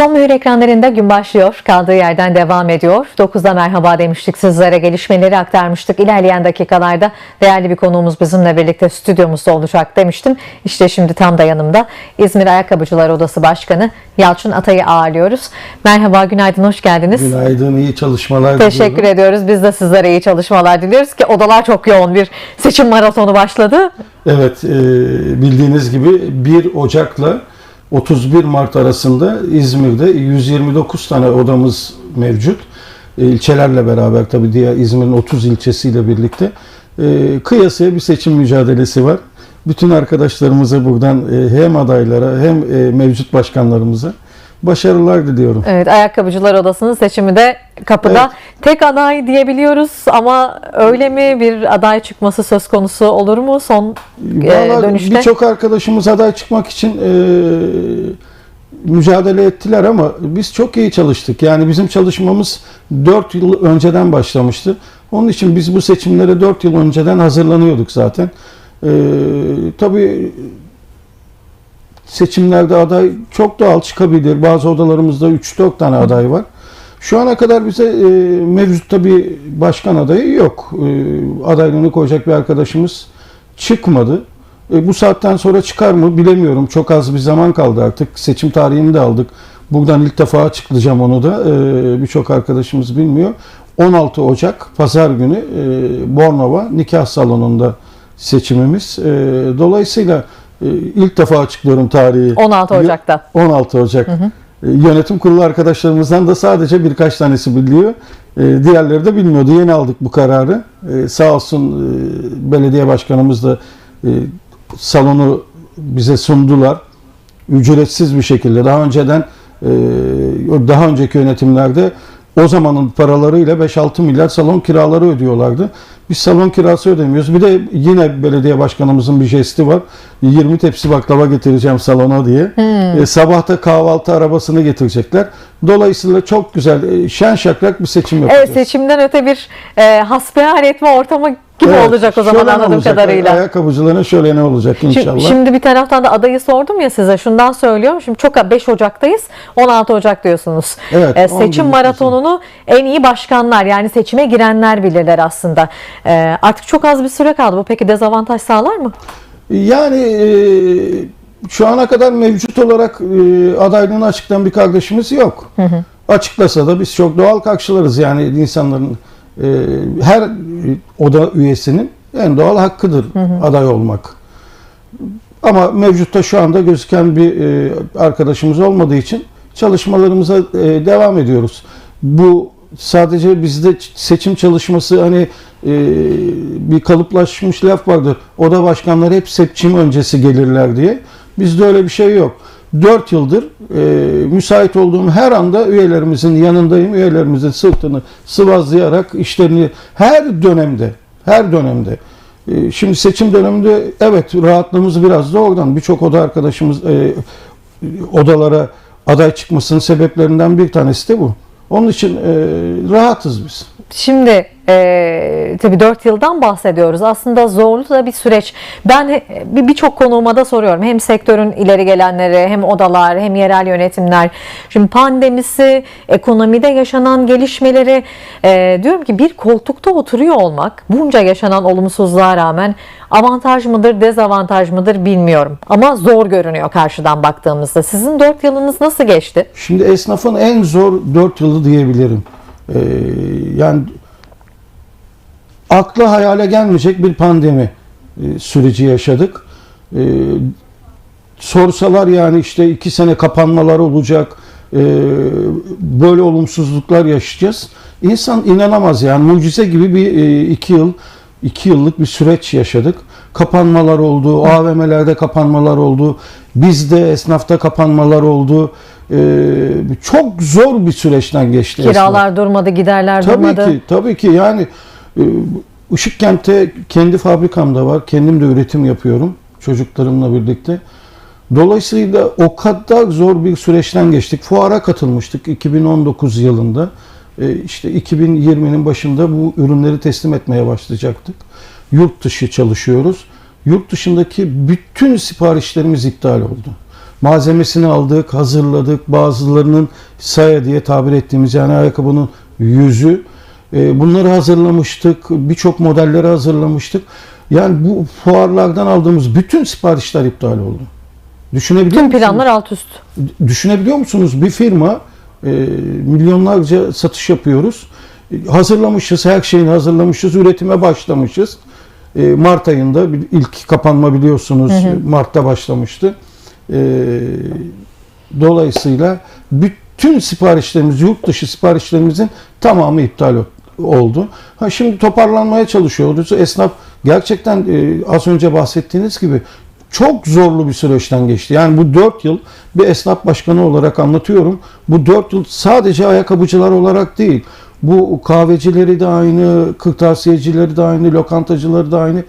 Son mühür ekranlarında gün başlıyor. Kaldığı yerden devam ediyor. 9'da merhaba demiştik sizlere. Gelişmeleri aktarmıştık. İlerleyen dakikalarda değerli bir konuğumuz bizimle birlikte stüdyomuzda olacak demiştim. İşte şimdi tam da yanımda İzmir Ayakkabıcılar Odası Başkanı Yalçın Atay'ı ağırlıyoruz. Merhaba, günaydın, hoş geldiniz. Günaydın, iyi çalışmalar Teşekkür diliyorum. ediyoruz. Biz de sizlere iyi çalışmalar diliyoruz ki odalar çok yoğun bir seçim maratonu başladı. Evet, e, bildiğiniz gibi 1 Ocak'la 31 Mart arasında İzmir'de 129 tane odamız mevcut. E, İlçelerle beraber tabii diğer İzmir'in 30 ilçesiyle birlikte. E, kıyasıya bir seçim mücadelesi var. Bütün arkadaşlarımıza buradan e, hem adaylara hem mevcut başkanlarımıza başarılar diliyorum. Evet, Ayakkabıcılar Odası'nın seçimi de kapıda. Evet. Tek aday diyebiliyoruz ama öyle mi bir aday çıkması söz konusu olur mu son e, Vallahi dönüşte? Birçok arkadaşımız aday çıkmak için e, mücadele ettiler ama biz çok iyi çalıştık. Yani bizim çalışmamız 4 yıl önceden başlamıştı. Onun için biz bu seçimlere 4 yıl önceden hazırlanıyorduk zaten. E, tabii seçimlerde aday çok doğal çıkabilir. Bazı odalarımızda 3-4 tane aday var. Şu ana kadar bize e, mevcutta bir başkan adayı yok. E, adaylığını koyacak bir arkadaşımız çıkmadı. E, bu saatten sonra çıkar mı bilemiyorum. Çok az bir zaman kaldı artık. Seçim tarihini de aldık. Buradan ilk defa açıklayacağım onu da. E, Birçok arkadaşımız bilmiyor. 16 Ocak Pazar günü e, Bornova nikah salonunda seçimimiz. E, dolayısıyla ilk defa açıklıyorum tarihi. 16 Ocak'ta. 16 Ocak. E, Yönetim kurulu arkadaşlarımızdan da sadece birkaç tanesi biliyor. E, Diğerleri de bilmiyordu. Yeni aldık bu kararı. Sağ olsun e, belediye başkanımız da e, salonu bize sundular. Ücretsiz bir şekilde. Daha önceden e, daha önceki yönetimlerde o zamanın paralarıyla 5-6 milyar salon kiraları ödüyorlardı. Biz salon kirası ödemiyoruz. Bir de yine belediye başkanımızın bir jesti var. 20 tepsi baklava getireceğim salona diye. E, sabahta kahvaltı arabasını getirecekler. Dolayısıyla çok güzel, e, şen şakrak bir seçim yapacağız. Evet, seçimden öte bir e, hasbihal etme ortamı gibi Evet, olacak o zaman anladığım olacak. kadarıyla. Ayakkabıcıların şöyle ne olacak Şimdi, inşallah. şimdi bir taraftan da adayı sordum ya size şundan söylüyorum. Şimdi çok 5 Ocak'tayız. 16 Ocak diyorsunuz. Evet, Ee, 10 seçim maratonunu en iyi başkanlar yani seçime girenler bilirler aslında. Ee, artık çok az bir süre kaldı. Bu peki dezavantaj sağlar mı? Yani e, şu ana kadar mevcut olarak e, adaylığını açıklayan bir kardeşimiz yok. Açıklasa da biz çok doğal karşılarız. Yani insanların her oda üyesinin en doğal hakkıdır aday olmak. Ama mevcutta şu anda gözüken bir e, arkadaşımız olmadığı için çalışmalarımıza e, devam ediyoruz. Bu sadece bizde seçim çalışması hani e, bir kalıplaşmış laf vardır. Oda başkanları hep seçim öncesi gelirler diye. Bizde öyle bir şey yok. 4 yıldır e, müsait olduğum her anda üyelerimizin yanındayım. Üyelerimizin sırtını sıvazlayarak işlerini her dönemde, her dönemde e, Şimdi seçim döneminde evet rahatlığımız biraz da oradan. Birçok oda arkadaşımız e, odalara aday çıkmasının sebeplerinden bir tanesi de bu. Onun için e, rahatız biz. Şimdi e, tabii 4 yıldan bahsediyoruz. Aslında zorlu da bir süreç. Ben he- bir birçok konuğuma da soruyorum. Hem sektörün ileri gelenleri, hem odalar, hem yerel yönetimler. Şimdi pandemisi, ekonomide yaşanan gelişmeleri e, diyorum ki bir koltukta oturuyor olmak bunca yaşanan olumsuzluğa rağmen avantaj mıdır, dezavantaj mıdır bilmiyorum. Ama zor görünüyor karşıdan baktığımızda. Sizin 4 yılınız nasıl geçti? Şimdi esnafın en zor 4 yılı diyebilirim. E, yani akla hayale gelmeyecek bir pandemi e, süreci yaşadık. E, sorsalar yani işte iki sene kapanmalar olacak, e, böyle olumsuzluklar yaşayacağız. İnsan inanamaz yani mucize gibi bir e, iki yıl, iki yıllık bir süreç yaşadık. Kapanmalar oldu, AVM'lerde kapanmalar oldu, bizde esnafta kapanmalar oldu. E, çok zor bir süreçten geçti. esnaf. Kiralar durmadı, giderler Tabii durmadı. ki, tabii ki yani e, Işıkkent'te kendi fabrikam da var. Kendim de üretim yapıyorum çocuklarımla birlikte. Dolayısıyla o kadar zor bir süreçten geçtik. Fuara katılmıştık 2019 yılında. E, işte 2020'nin başında bu ürünleri teslim etmeye başlayacaktık. Yurt dışı çalışıyoruz. Yurt dışındaki bütün siparişlerimiz iptal oldu. malzemesini aldık, hazırladık. Bazılarının saya diye tabir ettiğimiz yani ayakkabının yüzü. E, bunları hazırlamıştık. Birçok modelleri hazırlamıştık. Yani bu fuarlardan aldığımız bütün siparişler iptal oldu. Düşünebiliyor Tüm musunuz? planlar alt üst. Düşünebiliyor musunuz? Bir firma e, milyonlarca satış yapıyoruz. E, hazırlamışız, her şeyini hazırlamışız, üretime başlamışız. E, Mart ayında bir- ilk kapanma biliyorsunuz Mart'ta başlamıştı. E, dolayısıyla bütün siparişlerimiz, yurt dışı siparişlerimizin tamamı iptal oldu. Ha şimdi toparlanmaya çalışıyoruz. Esnaf gerçekten e, az önce bahsettiğiniz gibi çok zorlu bir süreçten geçti. Yani bu 4 yıl bir esnaf başkanı olarak anlatıyorum. Bu 4 yıl sadece ayakkabıcılar olarak değil. Bu kahvecileri de aynı, kırtasiyecileri de aynı, lokantacıları da aynı.